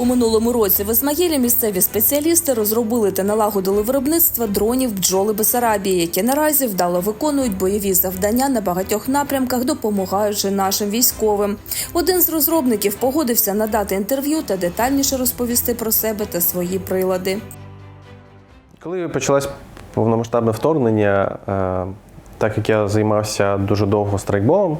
У минулому році в Ізмаїлі місцеві спеціалісти розробили та налагодили виробництво дронів бджоли Бесарабії, які наразі вдало виконують бойові завдання на багатьох напрямках, допомагаючи нашим військовим. Один з розробників погодився надати інтерв'ю та детальніше розповісти про себе та свої прилади. Коли почалось повномасштабне вторгнення, е, так як я займався дуже довго страйкболом,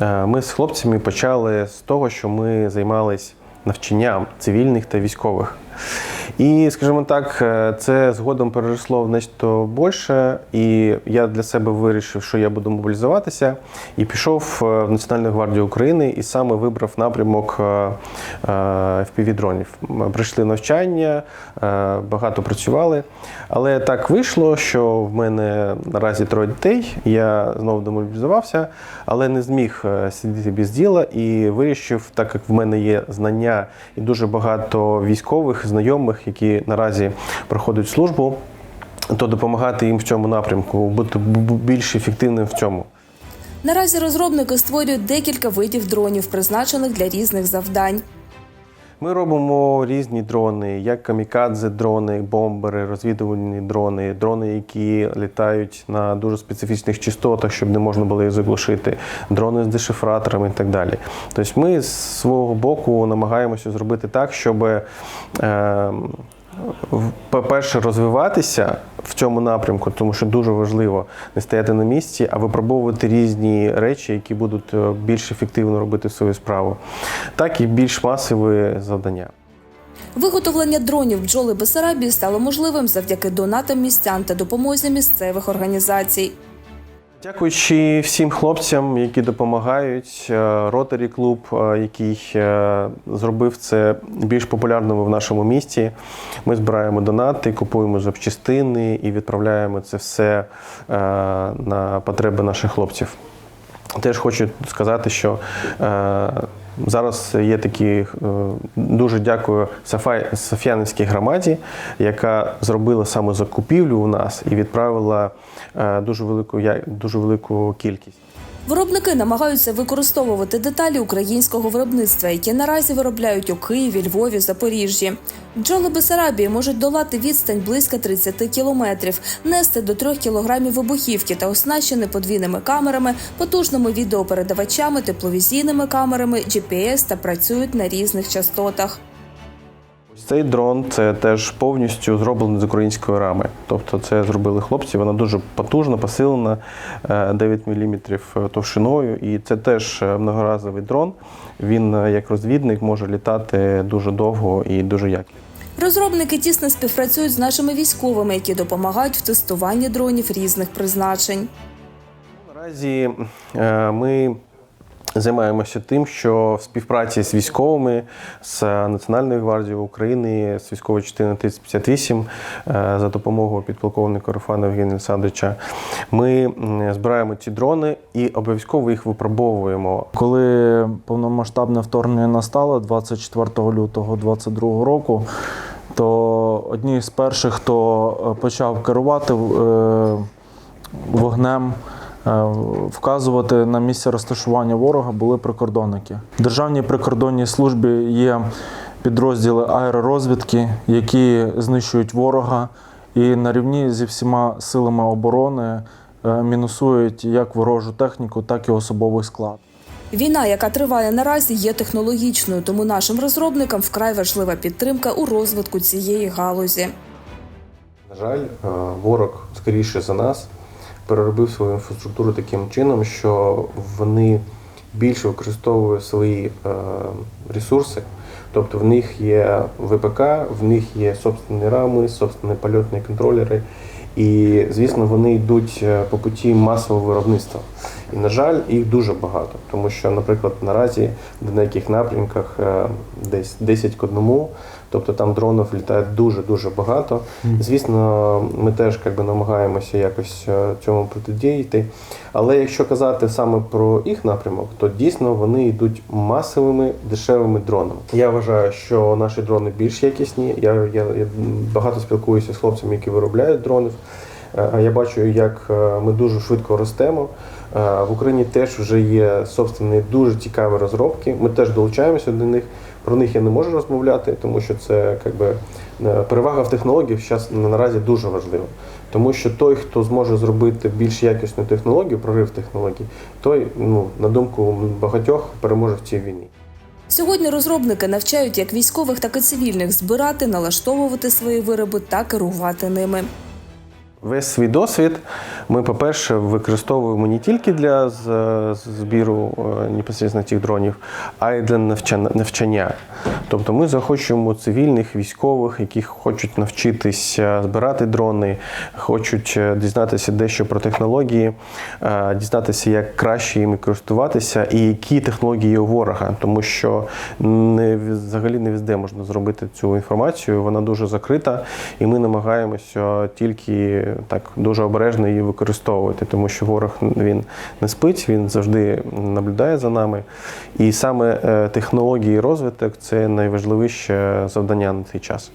е, ми з хлопцями почали з того, що ми займались навчанням цивільних та військових. І, скажімо так, е, це згодом переросло в нечто більше, і я для себе вирішив, що я буду мобілізуватися, і пішов е, в Національну гвардію України і саме вибрав напрямок е, е, Прийшли навчання, багато працювали. Але так вийшло, що в мене наразі троє дітей. Я знову демобілізувався, але не зміг сидіти без діла і вирішив, так як в мене є знання і дуже багато військових знайомих, які наразі проходять службу, то допомагати їм в цьому напрямку, бути більш ефективним в цьому. Наразі розробники створюють декілька видів дронів, призначених для різних завдань. Ми робимо різні дрони, як камікадзе дрони, бомбери, розвідувальні дрони, дрони, які літають на дуже специфічних частотах, щоб не можна було їх заглушити, дрони з дешифраторами і так далі. Тобто ми з свого боку намагаємося зробити так, щоб, е, по-перше, розвиватися в цьому напрямку, тому що дуже важливо не стояти на місці, а випробовувати різні речі, які будуть е, більш ефективно робити свою справу, так і більш масові завдання. Виготовлення дронів бджоли Бесарабії стало можливим завдяки донатам містян та допомозі місцевих організацій. Дякуючи всім хлопцям, які допомагають, Ротарі клуб, е, який е, зробив це більш популярним в нашому місті. Ми збираємо донати, купуємо запчастини і відправляємо це все е, на потреби наших хлопців. Теж хочу сказати, що е, зараз є такі е, дуже дякую Сафай, громаді, яка зробила саме закупівлю у нас і відправила е, дуже велику дуже велику кількість. Виробники намагаються використовувати деталі українського виробництва, які наразі виробляють у Києві, Львові, Запоріжжі. Бджоли Бесарабії можуть долати відстань близько 30 кілометрів, нести до 3 кілограмів вибухівки та оснащені подвійними камерами, потужними відеопередавачами, тепловізійними камерами, GPS та працюють на різних частотах. Цей дрон це теж повністю зроблений з української рами. Тобто це зробили хлопці. Вона дуже потужна, посилена, е, 9 мм товщиною. І це теж е, многоразовий дрон. Він е, як розвідник може літати дуже довго і дуже якісно. Розробники тісно співпрацюють з нашими військовими, які допомагають в тестуванні дронів різних призначень. Наразі е, ми займаємося тим, що в співпраці з військовими, з Національною гвардією України, з військової частини 3058 е, за допомогою підполковника Руфана Євгенія Олександровича, ми збираємо ці дрони і обов'язково їх випробовуємо. Коли повномасштабне вторгнення настало 24 лютого 2022 року, то одні з перших, хто е, почав керувати е, вогнем, вказувати на місце розташування ворога, були прикордонники. В Державній прикордонній службі є підрозділи аеророзвідки, які знищують ворога і на рівні зі всіма силами оборони е, мінусують як ворожу техніку, так і особовий склад. Війна, яка триває наразі, є технологічною, тому нашим розробникам вкрай важлива підтримка у розвитку цієї галузі. На жаль, е, ворог скоріше за нас переробив свою інфраструктуру таким чином, що вони більше використовують свої е, ресурси. Тобто в них є ВПК, в них є собственні рами, собственні польотні контролери. І, звісно, вони йдуть е, по путі масового виробництва. І, на жаль, їх дуже багато, тому що, наприклад, наразі в деяких напрямках е, десь 10 к 1, тобто там дронів літає дуже-дуже багато. Звісно, ми теж якби, намагаємося якось е, цьому протидіяти. Але якщо казати саме про їх напрямок, то дійсно вони йдуть масовими дешевими дронами. Я вважаю, що наші дрони більш якісні. Я, я, я багато спілкуюся з хлопцями, які виробляють дронів. Е, Я бачу, як ми дуже швидко ростемо. Е, В Україні теж вже є собственно дуже цікаві розробки. Ми теж долучаємося до них. про них я не можу розмовляти, тому що це якби, е, перевага в технологіях зараз наразі дуже важлива. Тому що той, хто зможе зробити більш якісну технологію, прорив технологій, той, ну, на думку багатьох, переможе в цій війні. Сьогодні розробники навчають як військових, так і цивільних збирати, налаштовувати свої вироби та керувати ними. Весь свій досвід ми, по-перше, використовуємо не тільки для збіру е, непосередньо цих дронів, а й для навчання-. Тобто ми захочемо цивільних військових, які хочуть навчитися збирати дрони, хочуть е, дізнатися дещо про технології, е, дізнатися, як краще їми користуватися і які технології у ворога, тому що не взагалі не везде можна зробити цю інформацію. Вона дуже закрита, і ми намагаємося тільки так дуже обережно її використовувати, тому що ворог він не спить, він завжди наблюдає за нами. І саме е, технології розвиток це найважливіше завдання на цей час.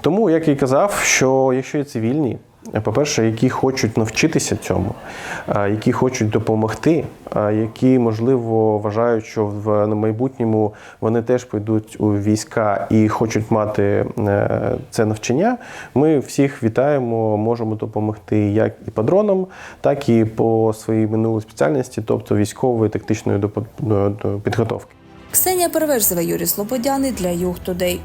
Тому, як і казав, що якщо є цивільні, по-перше, які хочуть навчитися цьому, які хочуть допомогти, які, можливо, вважають, що в майбутньому вони теж підуть у війська і хочуть мати е, це навчання, ми всіх вітаємо, можемо допомогти як і по дронам, так і по своїй минулій спеціальності, тобто військової тактичної підготовки. Ксенія Переверзева, Юрій Слободяний для Юг Тудей.